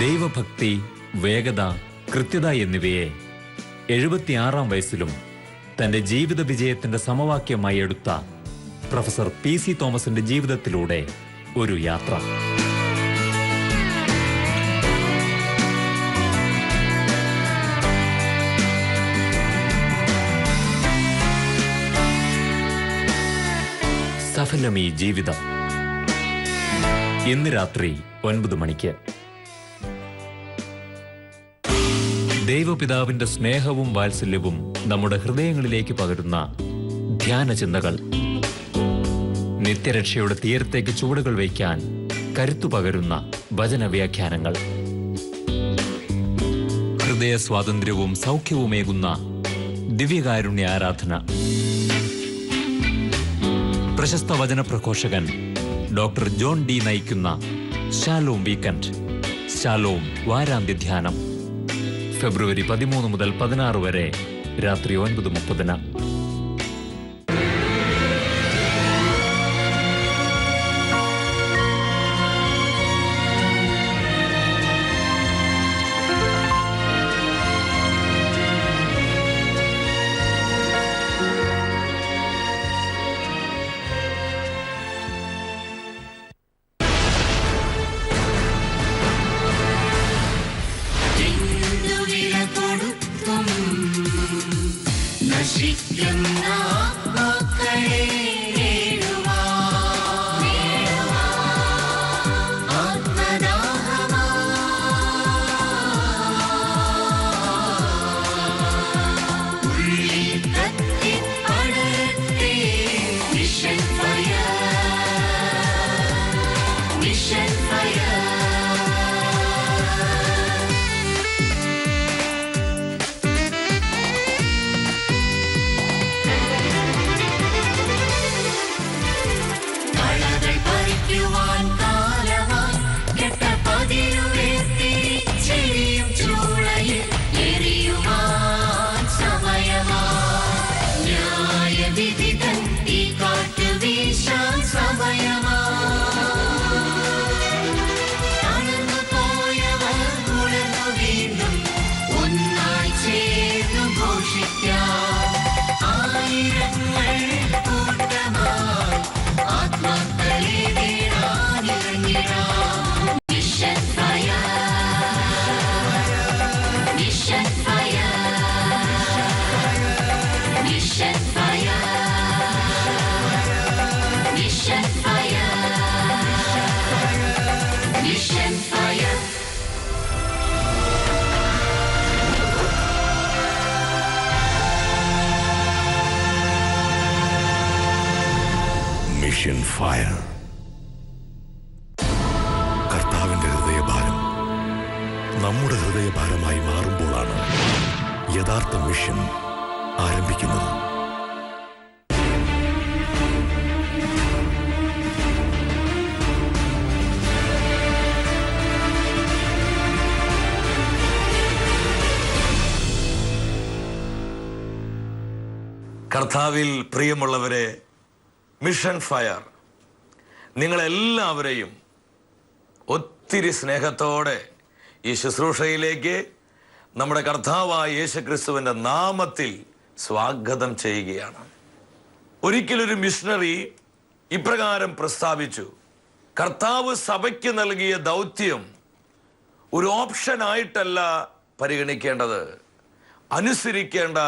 ദൈവഭക്തി വേഗത കൃത്യത എന്നിവയെ എഴുപത്തിയാറാം വയസ്സിലും തന്റെ ജീവിത വിജയത്തിന്റെ സമവാക്യമായി എടുത്ത പ്രൊഫസർ പി സി തോമസിന്റെ ജീവിതത്തിലൂടെ ഒരു യാത്ര. സഫലമീ ജീവിതം. ഇന്ന് രാത്രി ഒൻപത് മണിക്ക് ദൈവപിതാവിന്റെ സ്നേഹവും വാത്സല്യവും നമ്മുടെ ഹൃദയങ്ങളിലേക്ക് പകരുന്ന ധ്യാന ചിന്തകൾ നിത്യരക്ഷയുടെ തീരത്തേക്ക് ചുവടുകൾ വയ്ക്കാൻ കരുത്തു പകരുന്ന വചനവ്യാഖ്യാനങ്ങൾ. ഹൃദയ സ്വാതന്ത്ര്യവും സൗഖ്യവുമേകുന്ന ദിവ്യകാരുണ്യ ആരാധന. പ്രശസ്ത വചന പ്രഘോഷകൻ ഡോക്ടർ ജോൺ ഡി നയിക്കുന്ന ശാലോം വീക്കൻഡ്. ശാലോം വാരാന്ത്യ ധ്യാനം. ഫെബ്രുവരി പതിമൂന്ന് മുതൽ പതിനാറ് വരെ രാത്രി ഒൻപത് മുപ്പതിന്. ഫയർ കർത്താവിന്റെ ഹൃദയഭാരം നമ്മുടെ ഹൃദയഭാരമായി മാറുമ്പോഴാണ് യഥാർത്ഥ മിഷൻ ആരംഭിക്കുന്നത്. കർത്താവിൽ പ്രിയമുള്ളവരെ മിഷൻ ഫയർ നിങ്ങളെല്ലാവരെയും ഒത്തിരി സ്നേഹത്തോടെ ഈ ശുശ്രൂഷയിലേക്ക് നമ്മുടെ കർത്താവായ യേശുക്രിസ്തുവിന്റെ നാമത്തിൽ സ്വാഗതം ചെയ്യുകയാണ്. ഒരിക്കലൊരു മിഷണറി ഇപ്രകാരം പ്രസ്താവിച്ചു കർത്താവ് സഭയ്ക്ക് നൽകിയ ദൗത്യം ഒരു ഓപ്ഷനായിട്ടല്ല പരിഗണിക്കേണ്ടത് അനുസരിക്കേണ്ട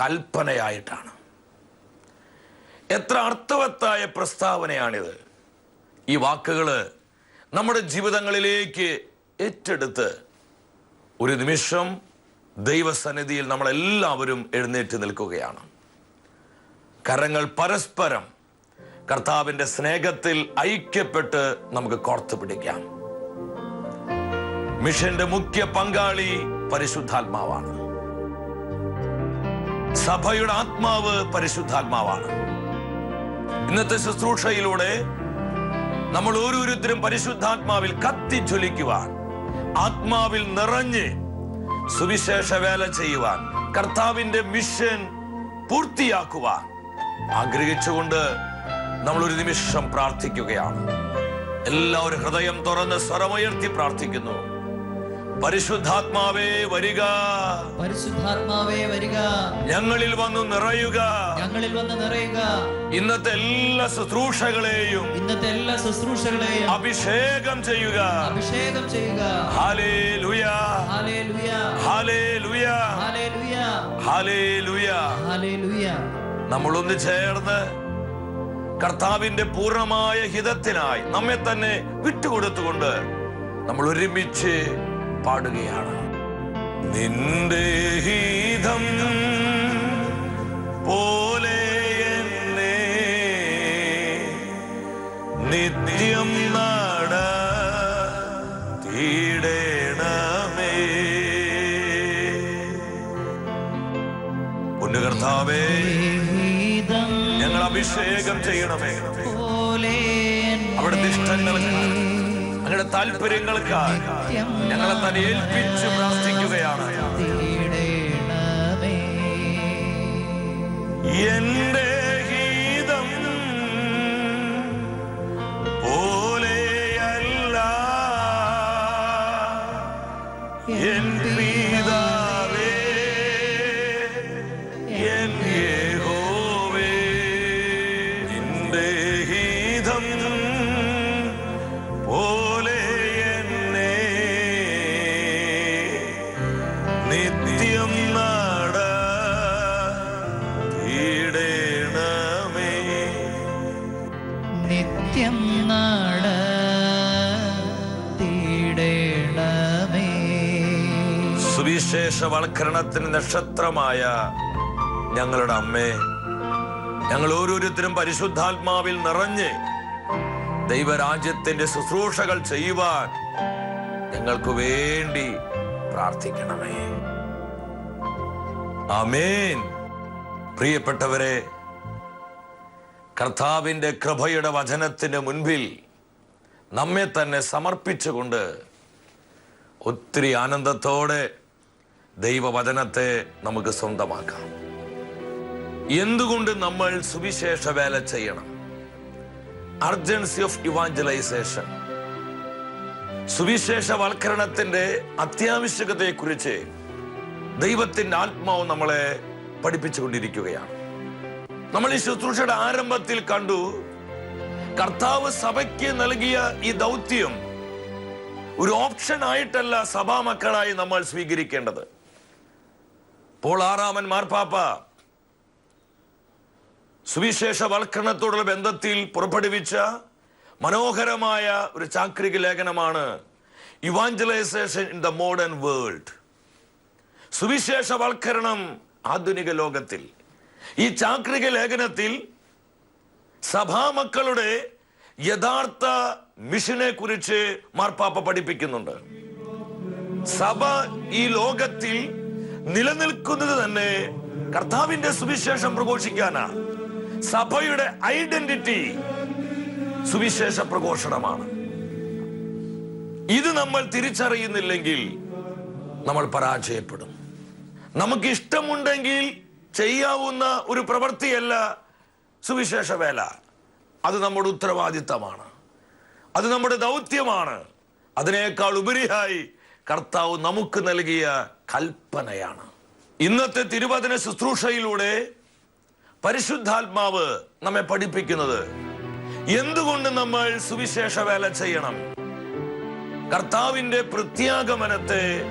കൽപ്പനയായിട്ടാണ്. എത്ര അർത്ഥവത്തായ പ്രസ്താവനയാണിത്. ഈ വാക്കുകൾ നമ്മുടെ ജീവിതങ്ങളിലേക്ക് ഏറ്റെടുത്ത് ഒരു നിമിഷം ദൈവസന്നിധിയിൽ നമ്മളെല്ലാവരും എഴുന്നേറ്റ് നിൽക്കുകയാണ്. കരങ്ങൾ പരസ്പരം കർത്താവിന്റെ സ്നേഹത്തിൽ ഐക്യപ്പെട്ട് നമുക്ക് കോർത്തു പിടിക്കാം. മിഷന്റെ മുഖ്യ പങ്കാളി പരിശുദ്ധാത്മാവാണ്. സഭയുടെ ആത്മാവ് പരിശുദ്ധാത്മാവാണ്. ഇന്നത്തെ ശുശ്രൂഷയിലൂടെ നമ്മൾ ഓരോരുത്തരും പരിശുദ്ധാത്മാവിൽ കത്തിജ്വലിക്കുവാൻ ആത്മാവിൽ നിറഞ്ഞ് സുവിശേഷ വേല ചെയ്യുവാൻ കർത്താവിന്റെ മിഷൻ പൂർത്തിയാക്കുവാൻ ആഗ്രഹിച്ചുകൊണ്ട് നമ്മൾ ഒരു നിമിഷം പ്രാർത്ഥിക്കുകയാണ്. എല്ലാവരും ഹൃദയം തുറന്ന് സ്വരമുയർത്തി പ്രാർത്ഥിക്കുന്നു. പരിശുദ്ധാത്മാവേ വരിക. പരിശുദ്ധാത്മാവേ വരിക. ഞങ്ങളിൽ വന്ന് നിറയുക. ഞങ്ങളിൽ വന്ന് നിറയുക. ഇന്നത്തെ എല്ലാ ശുശ്രൂഷകളെയും ഇന്നത്തെ എല്ലാ ശുശ്രൂഷകളെയും അഭിഷേകം ചെയ്യുക. അഭിഷേകം ചെയ്യുക. ഹാലേ ലുയ ഹാലേ ലുയ ഹാലേ ലുയ ഹാലേ ലുയ ഹാലേ ലുയ ഹാലേ ലുയ നമ്മൾ നമ്മളൊന്ന് ചേർന്ന് കർത്താവിന്റെ പൂർണമായ ഹിതത്തിനായി നമ്മെ തന്നെ വിട്ടുകൊടുത്തുകൊണ്ട് നമ്മൾ ഒരുമിച്ച് പാടുകയാണ്. നിന്റെ ഹീതം പോലെ എന്നെ നിത്യം നട തീടേണമേ. പുണ്യകർത്താവേ ഞങ്ങൾ അഭിഷേകം ചെയ്യണമേ. പോലെ അവിടുത്തെ അങ്ങയുടെ താല്പര്യങ്ങൾക്കായി ഞങ്ങളെ തന്നെ ഏൽപ്പിച്ച് പ്രാർത്ഥിക്കുകയാണ്. എന്റെ നിത്യം നട തീടേണമേ നിത്യം നാട തീടേണമേ സുവിശേഷവൽക്കരണത്തിന് നക്ഷത്രമായ ഞങ്ങളുടെ അമ്മേ ഞങ്ങൾ ഓരോരുത്തരും പരിശുദ്ധാത്മാവിൽ നിറഞ്ഞ് ദൈവരാജ്യത്തിന്റെ ശുശ്രൂഷകൾ ചെയ്യുവാൻ ഞങ്ങൾക്ക് വേണ്ടി പ്രാർത്ഥിക്കണമേ. ആമേൻ. പ്രിയപ്പെട്ടവരെ കർത്താവിന്റെ കൃപയുടെ വചനത്തിന് മുൻപിൽ നമ്മെ തന്നെ സമർപ്പിച്ചുകൊണ്ട് ഒത്തിരി ആനന്ദത്തോടെ ദൈവവചനത്തെ നമുക്ക് സ്വന്തമാക്കാം. എന്തുകൊണ്ട് നമ്മൾ സുവിശേഷ വേല ചെയ്യണം? അർജൻസി ഓഫ് ഇവാഞ്ചലൈസേഷൻ സുവിശേഷവൽക്കരണത്തിന്റെ അത്യാവശ്യകതയെക്കുറിച്ച് ദൈവത്തിന്റെ ആത്മാവ് നമ്മളെ പഠിപ്പിച്ചുകൊണ്ടിരിക്കുകയാണ്. നമ്മൾ ഈ ശുശ്രൂഷയുടെ ആരംഭത്തിൽ കണ്ടു കർത്താവ് സഭയ്ക്ക് നൽകിയ ഈ ദൗത്യം ഒരു ഓപ്ഷൻ ആയിട്ടല്ല സഭാമക്കളായി നമ്മൾ സ്വീകരിക്കേണ്ടത്. പോൾ ആറാമൻ മാർപ്പാപ്പ സുവിശേഷ വൽക്കരണത്തോടുള്ള ബന്ധത്തിൽ പുറപ്പെടുവിച്ച മനോഹരമായ ഒരു ചാക്രിക ലേഖനമാണ് evangelization in the modern world സുവിശേഷവൽക്കരണം ആധുനിക ലോകത്തിൽ. ഈ ചാക്രിക ലേഖനത്തിൽ സഭാമക്കളുടെ യഥാർത്ഥ മിഷനെ കുറിച്ച് മാർപ്പാപ്പ പഠിപ്പിക്കുന്നുണ്ട്. സഭ ഈ ലോകത്തിൽ നിലനിൽക്കുന്നത് തന്നെ കർത്താവിന്റെ സുവിശേഷം പ്രഘോഷിക്കാനാ സഭയുടെ ഐഡന്റിറ്റി സുവിശേഷ പ്രഘോഷണമാണ്. ഇത് നമ്മൾ തിരിച്ചറിയുന്നില്ലെങ്കിൽ നമ്മൾ പരാജയപ്പെടും. നമുക്ക് ഇഷ്ടമുണ്ടെങ്കിൽ ചെയ്യാവുന്ന ഒരു പ്രവൃത്തിയല്ല സുവിശേഷ വേല. അത് നമ്മുടെ ഉത്തരവാദിത്തമാണ്. അത് നമ്മുടെ ദൗത്യമാണ്. അതിനേക്കാൾ ഉപരിയായി കർത്താവ് നമുക്ക് നൽകിയ കൽപ്പനയാണ്. ഇന്നത്തെ തിരുവചന ശുശ്രൂഷയിലൂടെ പരിശുദ്ധാത്മാവ് നമ്മെ പഠിപ്പിക്കുന്നത് എന്തുകൊണ്ട് നമ്മൾ സുവിശേഷ വേല ചെയ്യണം? കർത്താവിന്റെ പ്രത്യാഗമനത്തെ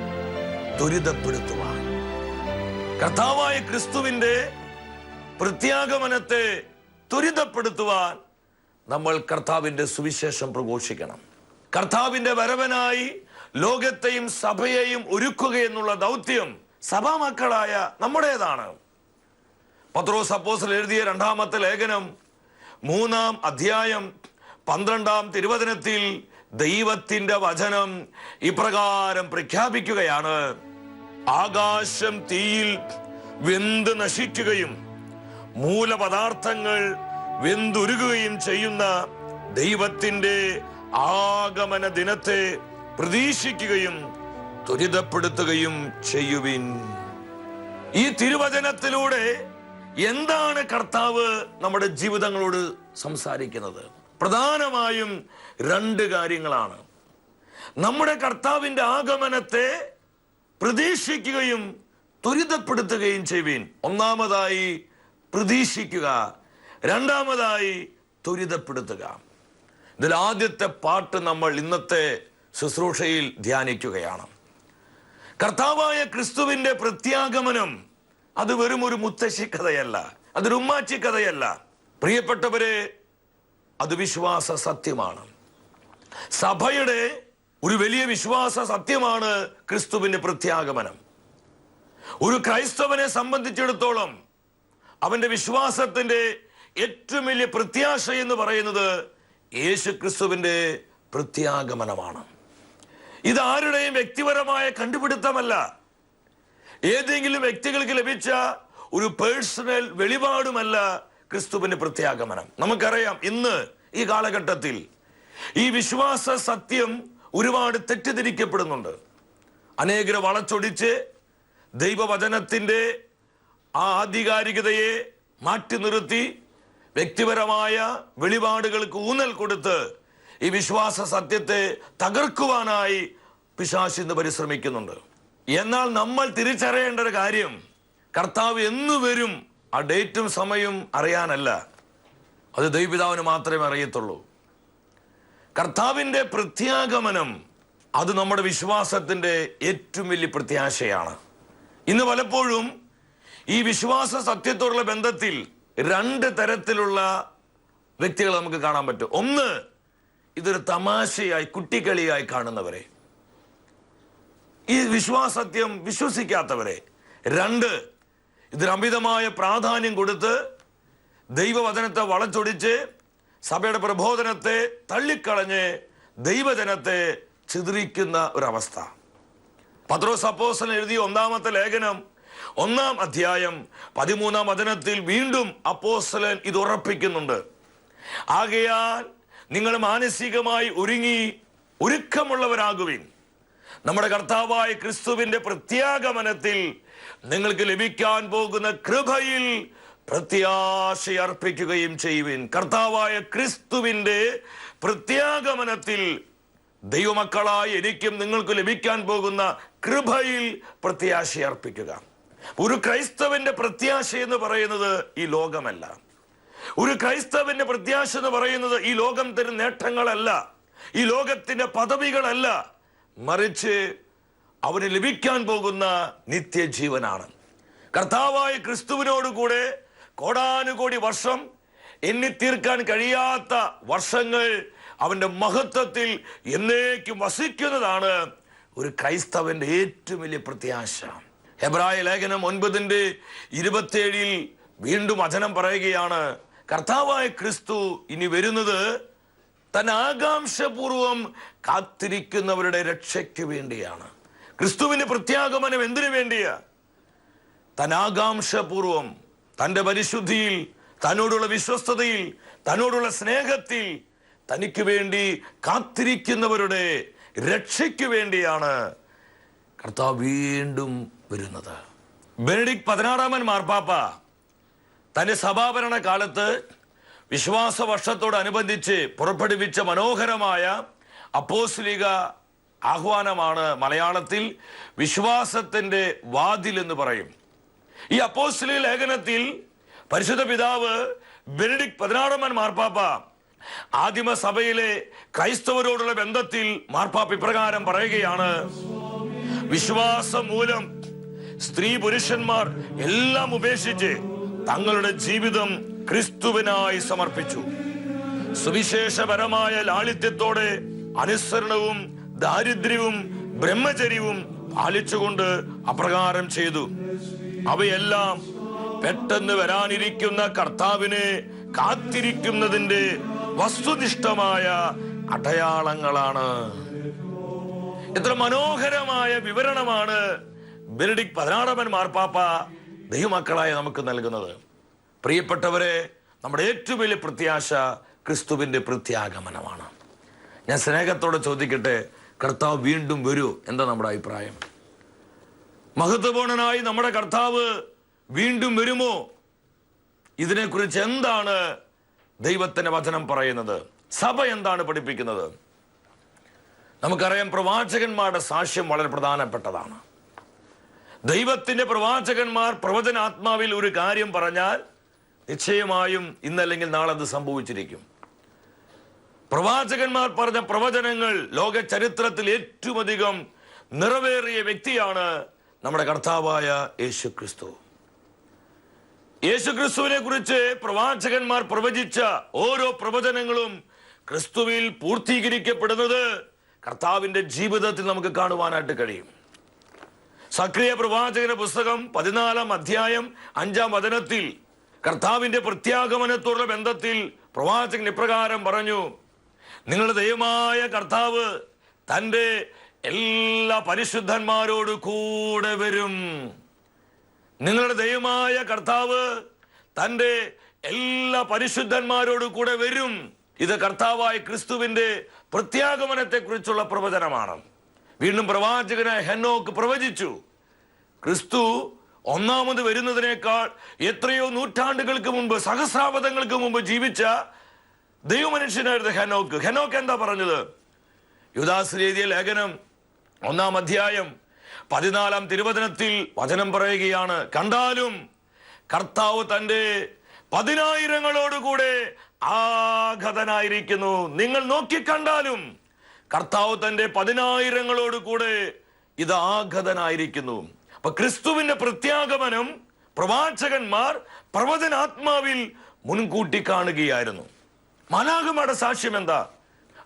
ത്വരിതപ്പെടുത്തുവാൻ. കർത്താവായ ക്രിസ്തുവിന്റെ പ്രത്യാഗമനത്തെ ത്വരിതപ്പെടുത്തുവാൻ നമ്മൾ കർത്താവിന്റെ സുവിശേഷം പ്രഘോഷിക്കണം. കർത്താവിന്റെ വരവനായി ലോകത്തെയും സഭയെയും ഒരുക്കുക എന്നുള്ള ദൗത്യം സഭാമക്കളായ നമ്മുടേതാണ്. പത്രോ സപ്പോസൽ എഴുതിയ രണ്ടാമത്തെ ലേഖനം മൂന്നാം അധ്യായം പന്ത്രണ്ടാം തിരുവചനത്തിൽ ദൈവത്തിന്റെ വചനം ഇപ്രകാരം പ്രഖ്യാപിക്കുകയാണ്. ആകാശം തീയിൽ വെന്ത് നശിക്കുകയും മൂലപദാർത്ഥങ്ങൾ വെന്തുരുകുകയും ചെയ്യുന്ന ദൈവത്തിന്റെ ആഗമന ദിനത്തെ പ്രതീക്ഷിക്കുകയും ത്വരിതപ്പെടുത്തുകയും ചെയ്യുവിൻ. ഈ തിരുവചനത്തിലൂടെ എന്താണ് കർത്താവ് നമ്മുടെ ജീവിതങ്ങളോട് സംസാരിക്കുന്നത്? പ്രധാനമായും രണ്ട് കാര്യങ്ങളാണ്. നമ്മുടെ കർത്താവിന്റെ ആഗമനത്തെ പ്രതീക്ഷിക്കുകയും ത്വരിതപ്പെടുത്തുകയും ചെയ്യുവീൻ. ഒന്നാമതായി പ്രതീക്ഷിക്കുക രണ്ടാമതായി ത്വരിതപ്പെടുത്തുക. ഇതിൽ ആദ്യത്തെ പാട്ട് നമ്മൾ ഇന്നത്തെ ശുശ്രൂഷയിൽ ധ്യാനിക്കുകയാണ്. കർത്താവായ ക്രിസ്തുവിന്റെ പ്രത്യാഗമനം അത് വെറും ഒരു മുത്തശ്ശി കഥയല്ല അതൊരു ഉമ്മാച്ചി കഥയല്ല. പ്രിയപ്പെട്ടവരെ അത് വിശ്വാസ സത്യമാണ്. സഭയുടെ ഒരു വലിയ വിശ്വാസ സത്യമാണ് ക്രിസ്തുവിന്റെ പ്രത്യാഗമനം. ഒരു ക്രൈസ്തവനെ സംബന്ധിച്ചിടത്തോളം അവന്റെ വിശ്വാസത്തിന്റെ ഏറ്റവും വലിയ പ്രത്യാശ എന്ന് പറയുന്നത് യേശു ക്രിസ്തുവിന്റെ പ്രത്യാഗമനമാണ്. ഇതാരുടെയും വ്യക്തിപരമായ കണ്ടുപിടുത്തമല്ല. ഏതെങ്കിലും വ്യക്തികൾക്ക് ലഭിച്ച ഒരു പേഴ്സണൽ വെളിപാടുമല്ല ക്രിസ്തുവിന്റെ പ്രത്യാഗമനം. നമുക്കറിയാം ഇന്ന് ഈ കാലഘട്ടത്തിൽ ഈ വിശ്വാസ സത്യം ഒരുപാട് തെറ്റിദ്ധരിക്കപ്പെടുന്നുണ്ട്. അനേകരെ വളച്ചൊടിച്ച് ദൈവവചനത്തിന്റെ ആ ആധികാരികതയെ മാറ്റി നിർത്തി വ്യക്തിപരമായ വെളിപാടുകൾക്ക് ഊന്നൽ കൊടുത്ത് ഈ വിശ്വാസ സത്യത്തെ തകർക്കുവാനായി പിശാശ് ഇന്ന് പരിശ്രമിക്കുന്നുണ്ട്. എന്നാൽ നമ്മൾ തിരിച്ചറിയേണ്ട ഒരു കാര്യം കർത്താവ് എന്നു വരും ആ ഡേറ്റും സമയവും അറിയാനല്ല. അത് ദൈവപിതാവിന് മാത്രമേ അറിയത്തുള്ളൂ. കർത്താവിന്റെ പ്രത്യാഗമനം അത് നമ്മുടെ വിശ്വാസത്തിന്റെ ഏറ്റവും വലിയ പ്രത്യാശയാണ്. ഇന്ന് പലപ്പോഴും ഈ വിശ്വാസ സത്യത്തോടുള്ള ബന്ധത്തിൽ രണ്ട് തരത്തിലുള്ള വ്യക്തികളെ നമുക്ക് കാണാൻ പറ്റും. ഒന്ന് ഇതൊരു തമാശയായി കുട്ടിക്കളിയായി കാണുന്നവരെ. ഈ വിശ്വാസത്യം വിശ്വസിക്കാത്തവരെ. രണ്ട് ഇതിന് അമിതമായ പ്രാധാന്യം കൊടുത്ത് ദൈവവചനത്തെ വളച്ചൊടിച്ച് സഭയുടെ പ്രബോധനത്തെ തള്ളിക്കളഞ്ഞ് ദൈവജനത്തെ ചിതറിക്കുന്ന ഒരവസ്ഥ. പത്രോസ് അപ്പോസ്തലൻ എഴുതിയ ഒന്നാമത്തെ ലേഖനം ഒന്നാം അധ്യായം പതിമൂന്നാം വചനത്തിൽ വീണ്ടും അപ്പോസ്തലൻ ഇത് ഉറപ്പിക്കുന്നുണ്ട്. ആകയാൽ നിങ്ങൾ മാനസികമായി ഒരുങ്ങി ഒരുക്കമുള്ളവരാകുവിൻ. നമ്മുടെ കർത്താവായ ക്രിസ്തുവിന്റെ പ്രത്യാഗമനത്തിൽ നിങ്ങൾക്ക് ലഭിക്കാൻ പോകുന്ന കൃപയിൽ പ്രത്യാശ അർപ്പിക്കുകയും ചെയ്യുവിൻ. കർത്താവായ ക്രിസ്തുവിന്റെ പ്രത്യാഗമനത്തിൽ ദൈവമക്കളായി എനിക്കും നിങ്ങൾക്ക് ലഭിക്കാൻ പോകുന്ന കൃപയിൽ പ്രത്യാശ അർപ്പിക്കുക. ഒരു ക്രൈസ്തവന്റെ പ്രത്യാശ എന്ന് പറയുന്നത് ഈ ലോകമല്ല. ഒരു ക്രൈസ്തവന്റെ പ്രത്യാശ എന്ന് പറയുന്നത് ഈ ലോകം തരുന്ന നേട്ടങ്ങളല്ല. ഈ ലോകത്തിന്റെ പദവികളല്ല. മറിച്ച് അവന് ലഭിക്കാൻ പോകുന്ന നിത്യജീവനാണ്. കർത്താവായ ക്രിസ്തുവിനോട് കൂടെ കോടാനുകോടി വർഷം എണ്ണി തീർക്കാൻ കഴിയാത്ത വർഷങ്ങൾ അവന്റെ മഹത്വത്തിൽ എന്നേക്കും വസിക്കുന്നതാണ് ഒരു ക്രൈസ്തവന്റെ ഏറ്റവും വലിയ പ്രത്യാശ. ഹെബ്രായ ലേഖനം ഒൻപതിന്റെ ഇരുപത്തേഴിൽ വീണ്ടും വചനം പറയുകയാണ് കർത്താവായ ക്രിസ്തു ഇനി വരുന്നത് തൻ ആകാംക്ഷപൂർവം കാത്തിരിക്കുന്നവരുടെ രക്ഷയ്ക്ക് വേണ്ടിയാണ്. ക്രിസ്തുവിന്റെ പ്രത്യാഗമനം എന്തിനു വേണ്ടിയാ? തൻ തന്റെ പരിശുദ്ധിയിൽ തന്നോടുള്ള വിശ്വസ്തതയിൽ തന്നോടുള്ള സ്നേഹത്തിൽ തനിക്ക് വേണ്ടി കാത്തിരിക്കുന്നവരുടെ രക്ഷയ്ക്ക് വേണ്ടിയാണ് കർത്താവ് വീണ്ടും വരുന്നത്. ബെനഡിക് പതിനാറാമൻ മാർപ്പാപ്പ തന്റെ സഭാഭരണ കാലത്ത് വിശ്വാസ വർഷത്തോടനുബന്ധിച്ച് പുറപ്പെടുവിച്ച മനോഹരമായ അപ്പോസ്ലിക ആഹ്വാനമാണ് മലയാളത്തിൽ വിശ്വാസത്തിന്റെ വാതിൽ എന്ന് പറയും. ഈ അപ്പോസ്റ്റലി ലേഖനത്തിൽ പരിശുദ്ധ പിതാവ് ബെനഡിക് പതിനാറാമൻ മാർപ്പാപ്പ ആദിമ സഭയിലെ ക്രൈസ്തവരോടുള്ള ബന്ധത്തിൽ മാർപ്പാപ്പ ഇപ്രകാരം പറയുകയാണ്. വിശ്വാസം മൂലം സ്ത്രീ പുരുഷന്മാർ എല്ലാം ഉപേക്ഷിച്ച് തങ്ങളുടെ ജീവിതം ക്രിസ്തുവിനായി സമർപ്പിച്ചു. സുവിശേഷപരമായ ലാളിത്യത്തോടെ അനുസരണവും ദാരിദ്ര്യവും ബ്രഹ്മചര്യവും പാലിച്ചുകൊണ്ട് അപ്രകാരം ചെയ്തു. അവയെല്ലാം പെട്ടെന്ന് വരാനിരിക്കുന്ന കർത്താവിനെ കാത്തിരിക്കുന്നതിന്റെ വസ്തുനിഷ്ഠമായ അടയാളങ്ങളാണ്. എത്ര മനോഹരമായ വിവരണമാണ് ബെനഡിക് പതിനാറമൻ മാർപ്പാപ്പ ദൈവമക്കളായ നമുക്ക് നൽകുന്നത്. പ്രിയപ്പെട്ടവരെ നമ്മുടെ ഏറ്റവും വലിയ പ്രത്യാശ ക്രിസ്തുവിന്റെ പ്രത്യാഗമനമാണ്. ഞാൻ സ്നേഹത്തോടെ ചോദിക്കട്ടെ കർത്താവ് വീണ്ടും വരൂ എന്താ നമ്മുടെ അഭിപ്രായം? മഹത്വപൂർണനായി നമ്മുടെ കർത്താവ് വീണ്ടും വരുമോ? ഇതിനെക്കുറിച്ച് എന്താണ് ദൈവത്തിന്റെ വചനം പറയുന്നത്? സഭ എന്താണ് പഠിപ്പിക്കുന്നത്? നമുക്കറിയാം പ്രവാചകന്മാരുടെ സാക്ഷ്യം വളരെ പ്രധാനപ്പെട്ടതാണ്. ദൈവത്തിന്റെ പ്രവാചകന്മാർ പ്രവചനാത്മാവിൽ ഒരു കാര്യം പറഞ്ഞാൽ നിശ്ചയമായും ഇന്നല്ലെങ്കിൽ നാളെ അത് സംഭവിച്ചിരിക്കും. പ്രവാചകന്മാർ പറഞ്ഞ പ്രവചനങ്ങൾ ലോക ചരിത്രത്തിൽ ഏറ്റവും അധികം നിറവേറിയ വ്യക്തിയാണ് നമ്മുടെ കർത്താവായ യേശു ക്രിസ്തു യേശു ക്രിസ്തുവിനെ കുറിച്ച് പ്രവാചകന്മാർ പ്രവചിച്ച ഓരോ പ്രവചനങ്ങളും ക്രിസ്തുവിൽ പൂർത്തീകരിക്കപ്പെടുന്നത് കർത്താവിന്റെ ജീവിതത്തിൽ നമുക്ക് കാണുവാനായിട്ട് കഴിയും. സക്രിയ പ്രവാചകന്റെ പുസ്തകം പതിനാലാം അധ്യായം അഞ്ചാം വചനത്തിൽ കർത്താവിന്റെ പ്രത്യാഗമനത്തോടുള്ള ബന്ധത്തിൽ പ്രവാചകൻ ഇപ്രകാരം പറഞ്ഞു നിങ്ങളുടെ ദൈവമായ കർത്താവ് തന്റെ എല്ലാ പരിശുദ്ധന്മാരോട് കൂടെ വരും. നിങ്ങളുടെ ദൈവമായ കർത്താവ് തന്റെ എല്ലാ പരിശുദ്ധന്മാരോട് കൂടെ വരും. ഇത് കർത്താവായ ക്രിസ്തുവിന്റെ പ്രത്യാഗമനത്തെ കുറിച്ചുള്ള പ്രവചനമാണ്. വീണ്ടും പ്രവാചകനായ ഹെന്നോക്ക് പ്രവചിച്ചു. ക്രിസ്തു ഒന്നാമത് വരുന്നതിനേക്കാൾ എത്രയോ നൂറ്റാണ്ടുകൾക്ക് മുമ്പ് സഹസ്രാബ്ദങ്ങൾക്ക് മുമ്പ് ജീവിച്ച ദൈവമനുഷ്യനായിരുന്നു ഹെനോക്ക് ഹെനോക്ക് എന്താ പറഞ്ഞത്? യുദാസ് എഴുതിയ ലേഖനം ഒന്നാം അധ്യായം പതിനാലാം തിരുവചനത്തിൽ വചനം പറയുകയാണ് കണ്ടാലും കർത്താവ് തന്റെ പതിനായിരങ്ങളോടുകൂടെ ആഘതനായിരിക്കുന്നു നിങ്ങൾ നോക്കിക്കണ്ടാലും കർത്താവ് തന്റെ പതിനായിരങ്ങളോട് കൂടെ ഇത് ആഘതനായിരിക്കുന്നു അപ്പൊ ക്രിസ്തുവിന്റെ പ്രത്യാഗമനം പ്രവാചകന്മാർ പ്രവചനാത്മാവിൽ മുൻകൂട്ടി കാണുകയായിരുന്നു. മനാഗമയുടെ സാക്ഷ്യം എന്താ?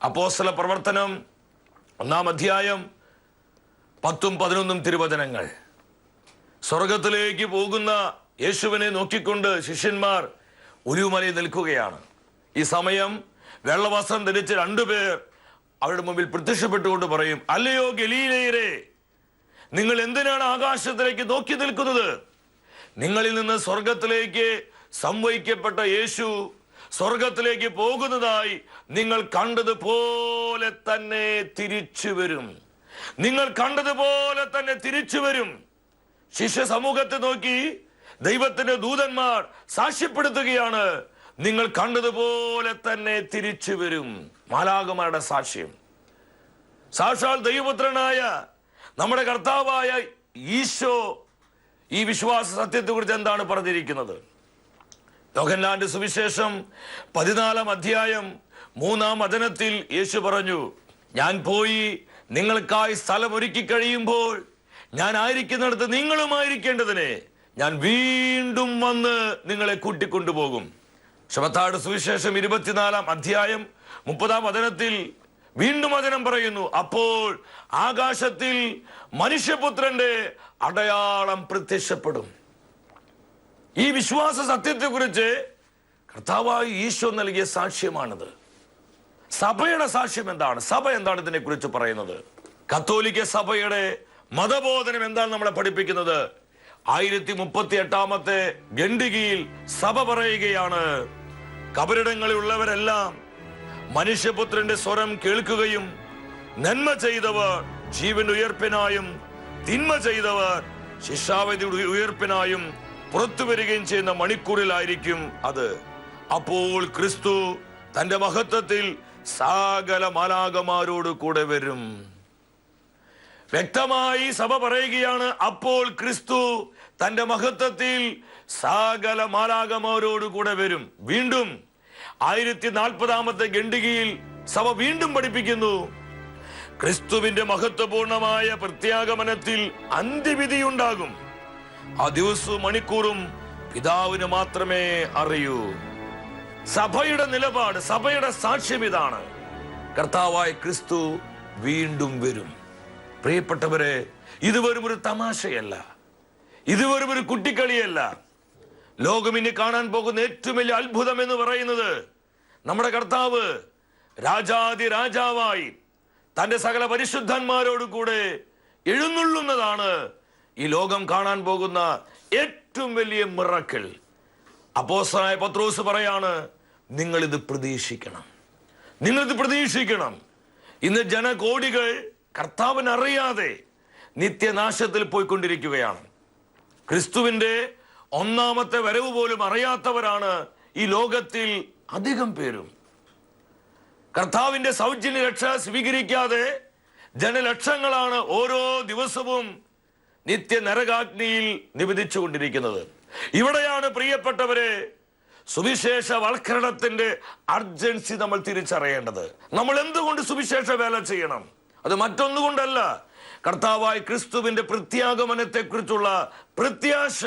അപ്പോസ്തല പ്രവർത്തനം ഒന്നാം അധ്യായം പത്തും പതിനൊന്നും തിരുവചനങ്ങൾ. സ്വർഗത്തിലേക്ക് പോകുന്ന യേശുവിനെ നോക്കിക്കൊണ്ട് ശിഷ്യന്മാർ ഉരുമലയിൽ നിൽക്കുകയാണ്. ഈ സമയം വെള്ളവസ്ത്രം ധരിച്ച് രണ്ടുപേർ അവരുടെ മുമ്പിൽ പ്രത്യക്ഷപ്പെട്ടുകൊണ്ട് പറയും അല്ലയോ ഗലീലയരെ നിങ്ങൾ എന്തിനാണ് ആകാശത്തിലേക്ക് നോക്കി നിൽക്കുന്നത്? നിങ്ങളിൽ നിന്ന് സ്വർഗത്തിലേക്ക് സംവഹിക്കപ്പെട്ട യേശു സ്വർഗത്തിലേക്ക് പോകുന്നതായി നിങ്ങൾ കണ്ടതുപോലെ തന്നെ തിരിച്ചു വരും. നിങ്ങൾ കണ്ടതുപോലെ തന്നെ തിരിച്ചു വരും. ശിഷ്യ സമൂഹത്തെ നോക്കി ദൈവത്തിന്റെ ദൂതന്മാർ സാക്ഷ്യപ്പെടുത്തുകയാണ്. നിങ്ങൾ കണ്ടതുപോലെ തന്നെ തിരിച്ചു വരും. മാലാകമാരുടെ സാക്ഷ്യം. സാക്ഷാൽ ദൈവപുത്രനായ നമ്മുടെ കർത്താവായ ഈശോ ഈ വിശ്വാസ സത്യത്തെ കുറിച്ച് എന്താണ് പറഞ്ഞിരിക്കുന്നത്? യോഹന്നാന്റെ സുവിശേഷം പതിനാലാം അധ്യായം മൂന്നാം വചനത്തിൽ യേശു പറഞ്ഞു ഞാൻ പോയി നിങ്ങൾക്കായി സ്ഥലം ഒരുക്കി കഴിയുമ്പോൾ ഞാൻ ആയിരിക്കുന്നിടത്ത് നിങ്ങളുമായിരിക്കേണ്ടതിന് ഞാൻ വീണ്ടും വന്ന് നിങ്ങളെ കൂട്ടിക്കൊണ്ടുപോകും. ശബത്താട് സുവിശേഷം ഇരുപത്തിനാലാം അധ്യായം മുപ്പതാം വചനത്തിൽ വീണ്ടും വചനം പറയുന്നു. അപ്പോൾ ആകാശത്തിൽ മനുഷ്യപുത്രന്റെ അടയാളം പ്രത്യക്ഷപ്പെടും. ഈ വിശ്വാസ സത്യത്തെക്കുറിച്ച് കർത്താവായി ഈശോ നൽകിയ സാക്ഷ്യമാണിത്. സഭയുടെ സാക്ഷ്യം എന്താണ്? സഭ എന്താണ് ഇതിനെക്കുറിച്ച് പറയുന്നത്? കത്തോലിക്ക സഭയുടെ മതബോധനം എന്താണ് നമ്മളെ പഠിപ്പിക്കുന്നത്? ആയിരത്തി മുപ്പത്തി എട്ടാമത്തെ ഗണ്ഡികയിൽ സഭ പറയുകയാണ്. കബരിടങ്ങളിലുള്ളവരെല്ലാം മനുഷ്യപുത്രന്റെ സ്വരം കേൾക്കുകയും നന്മ ചെയ്തവർ ജീവൻ ഉയർപ്പിനായും തിന്മ ചെയ്തവർ ശിക്ഷാവധി ഉയർപ്പിനായും പുറത്തു വരികയും ചെയ്യുന്ന മണിക്കൂറിലായിരിക്കും അത്. അപ്പോൾ ക്രിസ്തു തന്റെ മഹത്വത്തിൽ സകല മാലാകമാരോട് കൂടെ വരും. വ്യക്തമായി സഭ പറയുകയാണ് അപ്പോൾ ക്രിസ്തു തന്റെ മഹത്വത്തിൽ സകല മാലാകമാരോട് കൂടെ വരും. വീണ്ടും ആയിരത്തി നാൽപ്പതാമത്തെ ഗണ്ഡികയിൽ സഭ വീണ്ടും പഠിപ്പിക്കുന്നു ക്രിസ്തുവിന്റെ മഹത്വപൂർണമായ പ്രത്യാഗമനത്തിൽ അന്ത്യവിധിയുണ്ടാകും ആ ദിവസവും മണിക്കൂറും പിതാവിന് മാത്രമേ അറിയൂ. സഭയുടെ നിലപാട് സഭയുടെ സാക്ഷ്യം ഇതാണ്. കർത്താവായ ക്രിസ്തു വീണ്ടും വരും. പ്രിയപ്പെട്ടവരെ ഇത് വെറും ഒരു തമാശയല്ല. ഇത് വെറും ഒരു കുട്ടിക്കളിയല്ല. ലോകം ഇനി കാണാൻ പോകുന്ന ഏറ്റവും വലിയ അത്ഭുതം എന്ന് പറയുന്നത് നമ്മുടെ കർത്താവ് രാജാതി രാജാവായി തന്റെ സകല പരിശുദ്ധന്മാരോട് കൂടെ എഴുന്നള്ളുന്നതാണ് ഈ ലോകം കാണാൻ പോകുന്ന ഏറ്റവും വലിയ മിറക്കിൾ. അപ്പോസ്തലനായ പത്രോസ് പറയാണ് നിങ്ങൾ ഇത് പ്രതീക്ഷിക്കണം. നിങ്ങളിത് പ്രതീക്ഷിക്കണം. ഇന്ന് ജനകോടികൾ കർത്താവിനറിയാതെ നിത്യനാശത്തിൽ പോയിക്കൊണ്ടിരിക്കുകയാണ്. ക്രിസ്തുവിന്റെ ഒന്നാമത്തെ വരവ് പോലും അറിയാത്തവരാണ് ഈ ലോകത്തിൽ അധികം പേരും. കർത്താവിന്റെ സൗജന്യ രക്ഷ സ്വീകരിക്കാതെ ജനലക്ഷങ്ങളാണ് ഓരോ ദിവസവും നിത്യ നരകാഗ്നിയിൽ നിബന്ധിച്ചുകൊണ്ടിരിക്കുന്നത് ഇവിടെയാണ് പ്രിയപ്പെട്ടവരെ സുവിശേഷ വൽക്കരണത്തിന്റെ അർജൻസി നമ്മൾ തിരിച്ചറിയേണ്ടത്. നമ്മൾ എന്തുകൊണ്ട് സുവിശേഷ വേല ചെയ്യണം? അത് മറ്റൊന്നുകൊണ്ടല്ല. കർത്താവായ ക്രിസ്തുവിന്റെ പ്രത്യാഗമനത്തെ കുറിച്ചുള്ള പ്രത്യാശ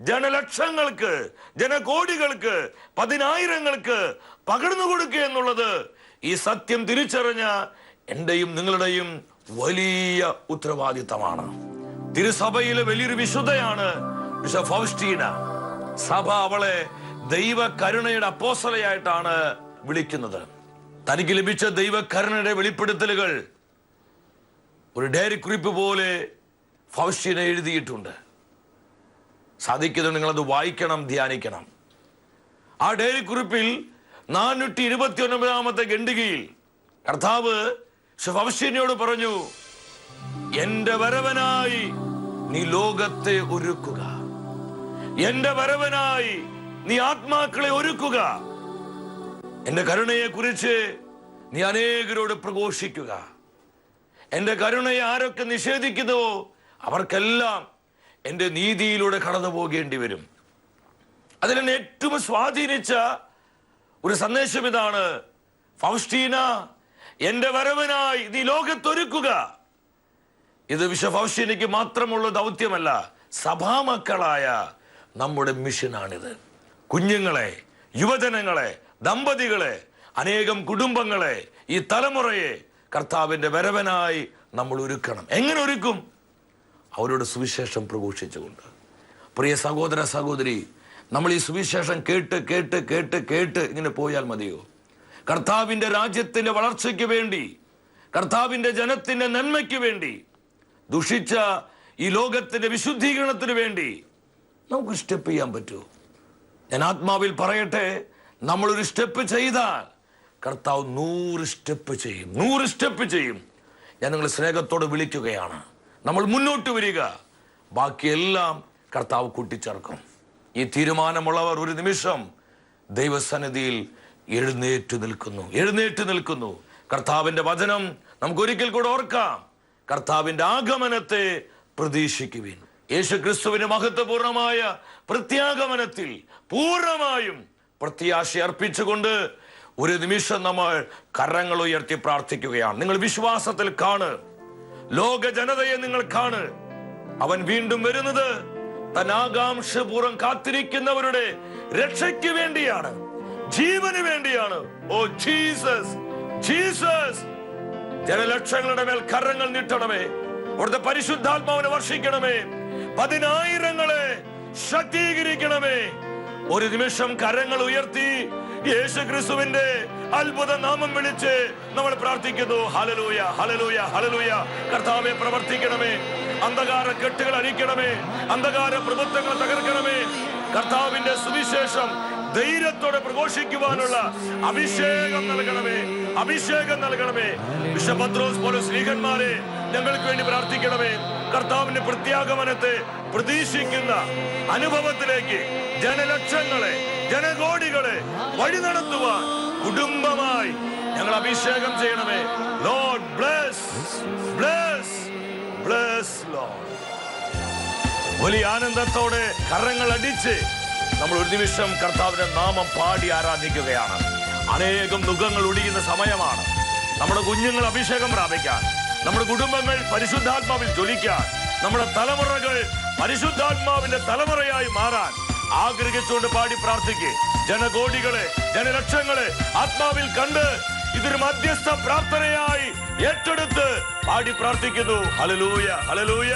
ജനലക്ഷങ്ങൾക്ക് ജനകോടികൾക്ക് പതിനായിരങ്ങൾക്ക് പകർന്നു കൊടുക്കുക എന്നുള്ളത് ഈ സത്യം തിരിച്ചറിഞ്ഞ എന്റെയും നിങ്ങളുടെയും വലിയ ഉത്തരവാദിത്തമാണ്. തിരുസഭയിലെ വലിയൊരു വിശുദ്ധയാണ് വിശുദ്ധ ഫൗസ്റ്റീന. സഭ അവളെ ദൈവ കരുണയുടെ അപ്പോസലയായിട്ടാണ് വിളിക്കുന്നത്. തനിക്ക് ലഭിച്ച ദൈവ കരുണയുടെ വെളിപ്പെടുത്തലുകൾ ഒരു ഡയറി കുറിപ്പ് പോലെ ഫൗഷ്യനെ എഴുതിയിട്ടുണ്ട്. സാധിക്കുന്നത് നിങ്ങളത് വായിക്കണം ധ്യാനിക്കണം. ആ ഡയറി കുറിപ്പിൽ നാനൂറ്റി ഇരുപത്തി ഒൻപതാമത്തെ ഖണ്ഡികയിൽ കർത്താവ് ഫൗഷ്യനോട് പറഞ്ഞു എന്റെ വരവനായി നീ ലോകത്തെ ഒരുക്കുക. എന്റെ വരവനായി നീ ആത്മാക്കളെ ഒരുക്കുക. എന്റെ കരുണയെ കുറിച്ച് നീ അനേകരോട് പ്രഘോഷിക്കുക. എന്റെ കരുണയെ ആരൊക്കെ നിഷേധിക്കുന്നുവോ അവർക്കെല്ലാം എന്റെ നീതിയിലൂടെ കടന്നു പോകേണ്ടി വരും അതിലെന്നെ ഏറ്റവും സ്വാധീനിച്ച ഒരു സന്ദേശം ഇതാണ്. ഫൗസ്റ്റീന എന്റെ വരവനായി നീ ലോകത്തൊരുക്കുക. ഇത് വിശ്വ ഫൗസ്റ്റീനയ്ക്ക് മാത്രമുള്ള ദൗത്യമല്ല സഭാമക്കളായ നമ്മുടെ മിഷനാണിത്. കുഞ്ഞുങ്ങളെ യുവജനങ്ങളെ ദമ്പതികളെ അനേകം കുടുംബങ്ങളെ ഈ തലമുറയെ കർത്താവിന്റെ വരവനായി നമ്മൾ ഒരുക്കണം. എങ്ങനെ ഒരുക്കും? അവരോട് സുവിശേഷം പ്രഘോഷിച്ചുകൊണ്ട്. പ്രിയ സഹോദര സഹോദരി നമ്മൾ ഈ സുവിശേഷം കേട്ട് കേട്ട് കേട്ട് കേട്ട് ഇങ്ങനെ പോയാൽ മതിയോ? കർത്താവിന്റെ രാജ്യത്തിന്റെ വളർച്ചയ്ക്ക് വേണ്ടി കർത്താവിന്റെ ജനത്തിന്റെ നന്മയ്ക്ക് വേണ്ടി ദുഷിച്ച ഈ ലോകത്തിന്റെ വിശുദ്ധീകരണത്തിന് വേണ്ടി നമുക്ക് സ്റ്റെപ്പ് ചെയ്യാൻ പറ്റുമോ? ഞാൻ ആത്മാവിൽ പറയട്ടെ നമ്മളൊരു സ്റ്റെപ്പ് ചെയ്താൽ കർത്താവ് നൂറ് സ്റ്റെപ്പ് ചെയ്യും. നൂറ് സ്റ്റെപ്പ് ചെയ്യും. ഞാൻ നിങ്ങൾ സ്നേഹത്തോടെ വിളിക്കുകയാണ്. നമ്മൾ മുന്നോട്ട് വരിക. ബാക്കിയെല്ലാം കർത്താവ് കൂട്ടിച്ചേർക്കും. ഈ തീരുമാനമുള്ളവർ ഒരു നിമിഷം ദൈവസന്നിധിയിൽ എഴുന്നേറ്റ് നിൽക്കുന്നു. എഴുന്നേറ്റ് നിൽക്കുന്നു. കർത്താവിന്റെ വചനം നമുക്കൊരിക്കൽ കൂടെ ഓർക്കാം. കർത്താവിന്റെ ആഗമനത്തെ പ്രതീക്ഷിക്കുവിൻ. യേശു ക്രിസ്തുവിന് മഹത്വപൂർണമായ പ്രത്യാഗമനത്തിൽ പൂർണമായും പ്രത്യാശ അർപ്പിച്ചുകൊണ്ട് ഒരു നിമിഷം നമ്മൾ കരങ്ങൾ ഉയർത്തി പ്രാർത്ഥിക്കുകയാണ്. നിങ്ങൾ വിശ്വാസത്തിൽ കാണ്. ലോക ജനതയെ നിങ്ങൾ കാണ്. അവൻ വീണ്ടും വരുന്നത് തൻ ആകാംക്ഷപൂർവം കാത്തിരിക്കുന്നവരുടെ രക്ഷയ്ക്ക് വേണ്ടിയാണ്. ജീവന് വേണ്ടിയാണ്. Oh Jesus Jesus. ജനലക്ഷങ്ങളുടെ മേൽ കരങ്ങൾ നീട്ടണമേ. അവിടുത്തെ പരിശുദ്ധാത്മാവിനെ വർഷിക്കണമേ. പതിനായിരങ്ങളെ ശക്തീകരിക്കണമേ. ഒരു നിമിഷം കരങ്ങൾ ഉയർത്തി യേശു ക്രിസ്തുവിന്റെ അത്ഭുത നാമം വിളിച്ച് നമ്മൾ പ്രാർത്ഥിക്കുന്നു. ഹലലൂയ ഹലലൂയ ഹലലൂയ കർത്താവെ പ്രവർത്തിക്കണമേ. അന്ധകാര കെട്ടുകൾ അഴിക്കണമേ അന്ധകാര പ്രഭുത്വങ്ങൾ തകർക്കണമേ. കർത്താവിന്റെ സുവിശേഷം ധൈര്യത്തോടെ പ്രഘോഷിക്കുവാനുള്ള അഭിഷേകം നൽകണമേ. അഭിഷേകം നൽകണമേ. വിശ്വപത്രോസ് പോലെ ശ്രീകന്മാരെ ഞങ്ങൾക്ക് വേണ്ടി പ്രാർത്ഥിക്കണമേ. കർത്താവിന്റെ പ്രത്യാഗമനത്തെ പ്രതീക്ഷിക്കുന്ന അനുഭവത്തിലേക്ക് ജനലക്ഷങ്ങളെ ജനകോടികളെ വഴി നടത്തുവാൻ കുടുംബമായി ഞങ്ങൾ അഭിഷേകം ചെയ്യണമേ. Lord bless bless bless Lord വലിയ ആനന്ദത്തോടെ കരങ്ങൾ അടിച്ച് നമ്മൾ ഒരു നിമിഷം കർത്താവിന്റെ നാമം പാടി ആരാധിക്കുകയാണ്. അനേകം മുഖങ്ങൾ ഒടിയുന്ന സമയമാണ്. നമ്മുടെ കുഞ്ഞുങ്ങൾ അഭിഷേകം പ്രാപിക്കാൻ. നമ്മുടെ കുടുംബങ്ങൾ പരിശുദ്ധാത്മാവിൽ ജ്വലിക്കാൻ നമ്മുടെ തലമുറകൾ പരിശുദ്ധാത്മാവിന്റെ തലമുറയായി മാറാൻ ആഗ്രഹിച്ചുകൊണ്ട് പാടി പ്രാർത്ഥിക്ക്. ജനകോടികളെ ജനലക്ഷങ്ങളെ ആത്മാവിൽ കണ്ട് ഇതൊരു മധ്യസ്ഥ പ്രാർത്ഥനയായി ഏറ്റെടുത്ത് പാടി പ്രാർത്ഥിക്കുന്നു. ഹലലൂയ ഹലലൂയ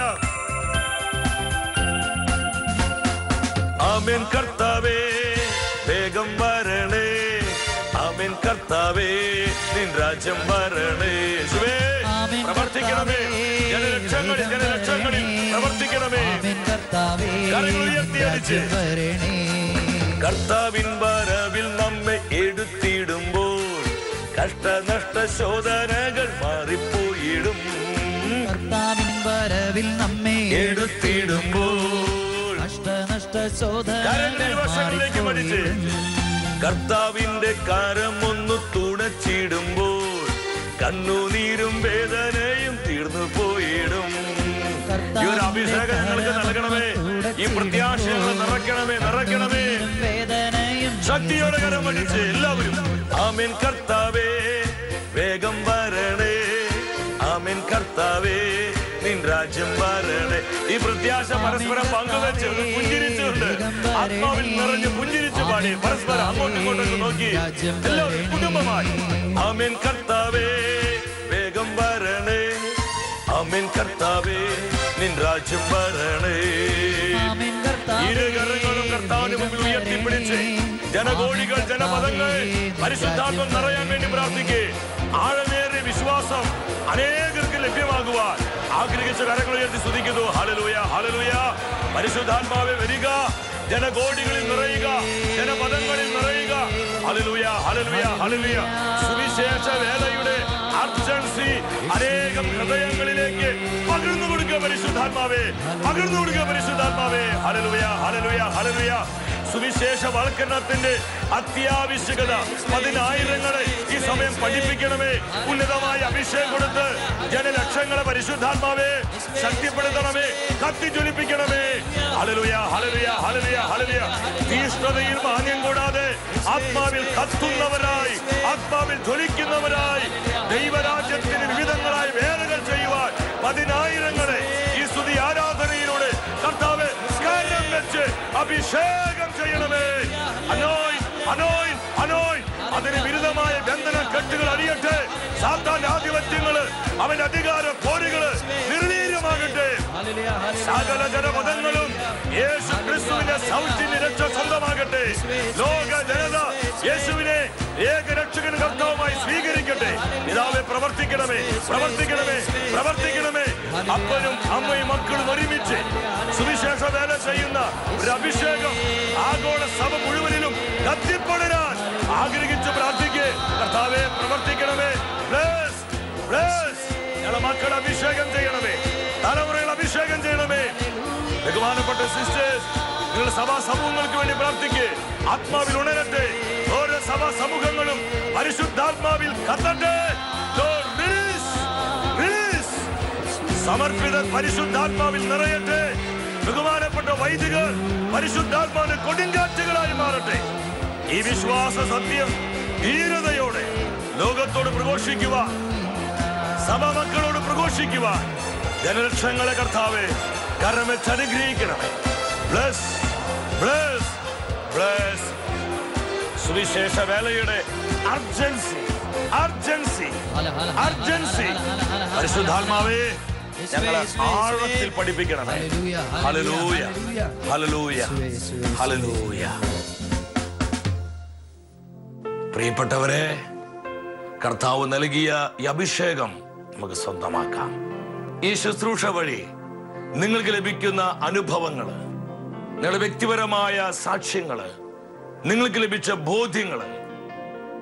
ആമേൻ കർത്താവേ വേഗം വരണേ. ആമേൻ കർത്താവേ നിൻ രാജ്യം വരണേ. പ്രവർത്തിക്കണമേ. ജനലക്ഷങ്ങളിൽ ജനലക്ഷങ്ങളിൽ പ്രവർത്തിക്കണമേ. കർത്താവിൻ വരവിൽ നമ്മെ എടുത്തിടുമ്പോൾ കഷ്ടനഷ്ട ശോധനകൾ മാറിപ്പോയിടും. കർത്താവിൻ വരവിൽ നമ്മെ എടുത്തിടുമ്പോൾ കഷ്ടനഷ്ട ശോധന കർത്താവിന്റെ കാരം ഒന്ന് തുണച്ചിടുമ്പോൾ കണ്ണുനീരും വേദനയും തീർന്നു പോയിടും. ഈ ഒരു അഭിഷേകം ഞങ്ങൾക്ക് നൽകണമേ. ഈ പ്രത്യാശകൾ നിറയ്ക്കണമേ നിറയ്ക്കണമേ. വേദനയും ശക്തിയോടെ കരം പഠിച്ച് എല്ലാവരും ആമേൻ കർത്താവേ വേഗം വരണേ. ആമേൻ കർത്താവേ നിൻ രാജ്യം വരണേ. ഈ പ്രത്യാശ പരസ്പരം പങ്കുവെച്ച് പുഞ്ചിരിച്ചുണ്ട് പുഞ്ചിരിച്ചുകൊണ്ട് ആത്മാവിൽ നിറഞ്ഞ് പുഞ്ചിരിച്ച് പാടി പരസ്പരം അങ്ങോട്ടും ഇങ്ങോട്ടും നോക്കി. എല്ലാവരും കുടുംബമായി. ആമേൻ കർത്താവേ വേഗം വരണേ. ആമേൻ കർത്താവേ നിൻ രാജ്യം വരണേ. ഇരുകരങ്ങളും കർത്താവിന് മുമ്പിൽ ഉയർത്തിപ്പിടിച്ച് ജനകോടികൾ ജനപദങ്ങൾ പരിശുദ്ധാത്മം നിറയാൻ വേണ്ടി പ്രാർത്ഥിക്കേ. ആഴമേറിയ വിശ്വാസം അനേകർക്ക് ലഭ്യമാകുവാൻ ആഗ്രഹിച്ച കരങ്ങൾ ഉയർത്തി സ്തുതിക്കുന്നു. ഹലലൂയ ഹലലൂയ പരിശുദ്ധാത്മാവെ വരിക. ജനകോടികളിൽ നിറയുക ജനപദങ്ങളിൽ നിറയുക. അലലുയ അലലുയ അലലുയ സുവിശേഷ വേലയുടെ അർജൻസി അനേകം ഹൃദയങ്ങളിലേക്ക് പകർന്നു കൊടുക്കുക പരിശുദ്ധാത്മാവേ. പകർന്നു കൊടുക്കുക പരിശുദ്ധാത്മാവേ. ഹലലുയ ഹലലുയ ഹലലുയ സുവിശേഷ വൽക്കരണത്തിന്റെ അത്യാവശ്യകത. പതിനായിരങ്ങളെ ഈ സമയം പഠിപ്പിക്കണമേ. ഉന്നതമായ അഭിഷേകം കൊടുത്ത് ജനലക്ഷങ്ങളെ പരിശുദ്ധാത്മാവേ ശക്തിപ്പെടുത്തണമേ. കത്തിജ്വലിപ്പിക്കണമേ. ഹലലുയ ഹലലുയ ഹലലുയ ഹലലുയ തീഷ്ണതയിൽ മാന്യം കൂടാതെ ആത്മാവിൽ കത്തുന്നവരായി ആത്മാവിൽ ജ്വലിക്കുന്നവരായി ദൈവരാജ്യത്തിന് വിവിധങ്ങളായി വേലകൾ ചെയ്യുവാൻ പതിനായിരങ്ങളെ ഈ സ്തുതി ആരാധനയിലൂടെ കർത്താവ് സ്കാരം വെച്ച് അഭിഷേകം ചെയ്യണമേ. Anoint anoint anoint. അതിന് വിരുദ്ധമായ ബന്ധന കെട്ടുകൾ അറിയട്ടെ സാത്താന്റെ ആധിപത്യങ്ങൾ അവന്റെ അധികാര പോരുകൾ നിർവീര്യമാകട്ടെ. സകല ജനപദങ്ങളും യേശു ക്രിസ്തുവിന്റെ സൗജന്യ രക്ഷ സ്വന്തമാകട്ടെ. ലോക ജനത യേശുവിനെ ഏക രക്ഷകന് കർത്താവുമായി സ്വീകരിക്കട്ടെ. പിതാവെ പ്രവർത്തിക്കണമേ പ്രവർത്തിക്കണമേ പ്രവർത്തിക്കണമേ. അപ്പനും അമ്മയും മക്കളും ഒരുമിച്ച് സുവിശേഷ വേല ചെയ്യുന്ന ഒരു അഭിഷേകം ആഗോള സഭ മുഴുവനിലും കത്തിപ്പടരാൻ ആഗ്രഹിച്ച് പ്രാർത്ഥിക്കേ. കർത്താവെ പ്രവർത്തിക്കണമേ. ബ്ലേസ് ബ്ലേസ് ഞങ്ങളെ അഭിഷേകം ചെയ്യണമേ. തലമുറകൾ അഭിഷേകം ചെയ്യണമേ. ബഹുമാനപ്പെട്ട സിസ്റ്റേഴ്സ് നിങ്ങൾ സഭാ സമൂഹങ്ങൾക്ക് വേണ്ടി പ്രാർത്ഥിക്കേ. ആത്മാവിൽ ഉണരട്ടെ. സഭാ സമൂഹങ്ങളും പരിശുദ്ധാത്മാവിൽ കത്തട്ടെ. സമർപ്പിത പരിശുദ്ധാത്മാവിൽ നിറയട്ടെ. ബഹുമാനപ്പെട്ട വൈദികർ പരിശുദ്ധാത്മാവിന്റെ കൊടുങ്കാറ്റുകളായി മാറട്ടെ. ഈ വിശ്വാസ സത്യം ധീരതയോടെ ലോകത്തോട് പ്രഘോഷിക്കുക സഭ മക്കളോട് പ്രഘോഷിക്കുക ജനലക്ഷങ്ങളെ കർത്താവെ കരം വെച്ച് അനുഗ്രഹിക്കണമേ ബ്ലസ് ബ്ലസ് ബ്ലസ് സുവിശേഷ വേലയുടെ അർജൻസി അർജൻസി. അർജൻസി പരിശുദ്ധാത്മാവേ ഞങ്ങളെ ആഴത്തിൽ പഠിപ്പിക്കണമേ. ഹലലൂയ. ഹലലൂയ ഹലലൂയ പ്രിയപ്പെട്ടവരെ കർത്താവ് നൽകിയ ഈ അഭിഷേകം നമുക്ക് സ്വന്തമാക്കാം. ഈ ശുശ്രൂഷ വഴി നിങ്ങൾക്ക് ലഭിക്കുന്ന അനുഭവങ്ങൾ നിങ്ങളുടെ വ്യക്തിപരമായ സാക്ഷ്യങ്ങൾ നിങ്ങൾക്ക് ലഭിച്ച ബോധ്യങ്ങൾ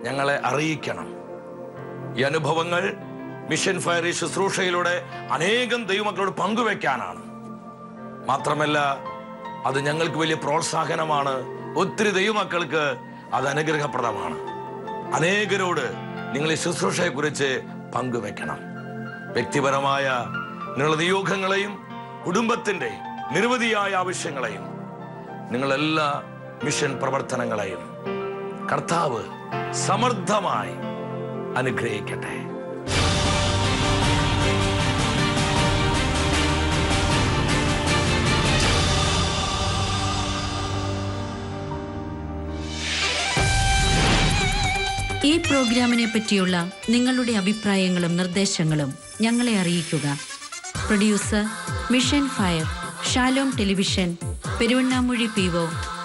ഞങ്ങളെ അറിയിക്കണം. ഈ അനുഭവങ്ങൾ മിഷൻ ഫയർ ഈ ശുശ്രൂഷയിലൂടെ അനേകം ദൈവമക്കളോട് പങ്കുവെക്കാനാണ്. മാത്രമല്ല അത് ഞങ്ങൾക്ക് വലിയ പ്രോത്സാഹനമാണ്. ഒത്തിരി ദൈവമക്കൾക്ക് അത് അനുഗ്രഹപ്രദമാണ്. അനേകരോട് നിങ്ങൾ ഈ ശുശ്രൂഷയെക്കുറിച്ച് പങ്കുവെക്കണം. വ്യക്തിപരമായ നിങ്ങളുടെ നിയോഗങ്ങളെയും കുടുംബത്തിന്റെ നിരവധിയായ ആവശ്യങ്ങളെയും നിങ്ങളെല്ലാ മിഷൻ പ്രവർത്തനങ്ങളെയും കർത്താവ് സമർത്ഥമായി അനുഗ്രഹിക്കട്ടെ. ഈ പ്രോഗ്രാമിനെ പറ്റിയുള്ള നിങ്ങളുടെ അഭിപ്രായങ്ങളും നിർദ്ദേശങ്ങളും ഞങ്ങളെ അറിയിക്കുക. Producer mission fire Shalom television Peruvannamuzhi P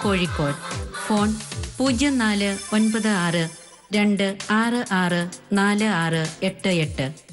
Kozhikode. Phone പൂജ്യം നാല് ഒൻപത് ആറ് രണ്ട് ആറ് ആറ് നാല് ആറ് എട്ട് എട്ട്.